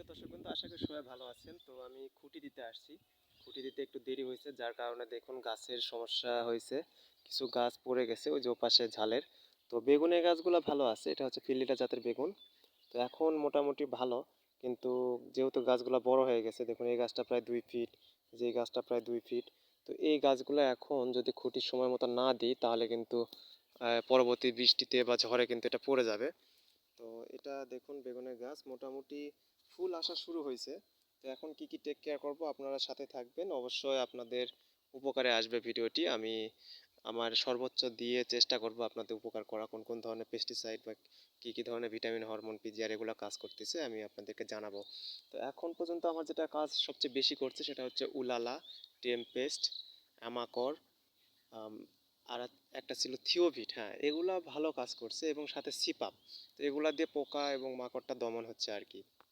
সুপ্রিয় দর্শক বন্ধু, আশা করি সবাই ভালো আছেন। তো আমি খুঁটি দিতে আসছি। খুঁটি দিতে একটু দেরি হয়েছে, যার কারণে দেখুন গাছের সমস্যা হয়েছে। কিছু গাছ পড়ে গেছে, ওই যে ওপাশে ঝালের। তো বেগুনের গাছগুলো ভালো আছে, এটা হচ্ছে ফিল্লিটা জাতের বেগুন। তো এখন মোটামুটি ভালো, কিন্তু যেহেতু গাছগুলো বড় হয়ে গেছে, দেখুন এই গাছটা প্রায় দুই ফিট, যে গাছটা প্রায় দুই ফিট। তো এই গাছগুলো এখন যদি খুঁটির সময় মতো না দিই, তাহলে কিন্তু পরবর্তী বৃষ্টিতে বা ঝড়ে কিন্তু এটা পড়ে যাবে। তো এটা দেখুন বেগুনের গাছ, মোটামুটি ফুল আসা শুরু হয়েছে। তো এখন কি কি টেক কেয়ার করব আপনারা সাথে থাকবেন। অবশ্যই আপনাদের উপকারে আসবে ভিডিওটি। আমি আমার সর্বোচ্চ দিয়ে চেষ্টা করব আপনাদের উপকার করা। কোন কোন ধরনের পেস্টিসাইড বা কি কি ধরনের ভিটামিন হরমোন পিজিআর এগুলো কাজ করতেছে, আমি আপনাদেরকে জানাব। তো এখন পর্যন্ত আমার যেটা কাজ সবচেয়ে বেশি করছে সেটা হচ্ছে উলালা টেমপেস্ট অ্যামাকর আর একটা ছিল থিওভিট হ্যাঁ এগুলা ভালো কাজ করছে এবং সাথে সিপাপ, তো এগুলা দিয়ে পোকা এবং মাকড়টা দমন হচ্ছে আর কি।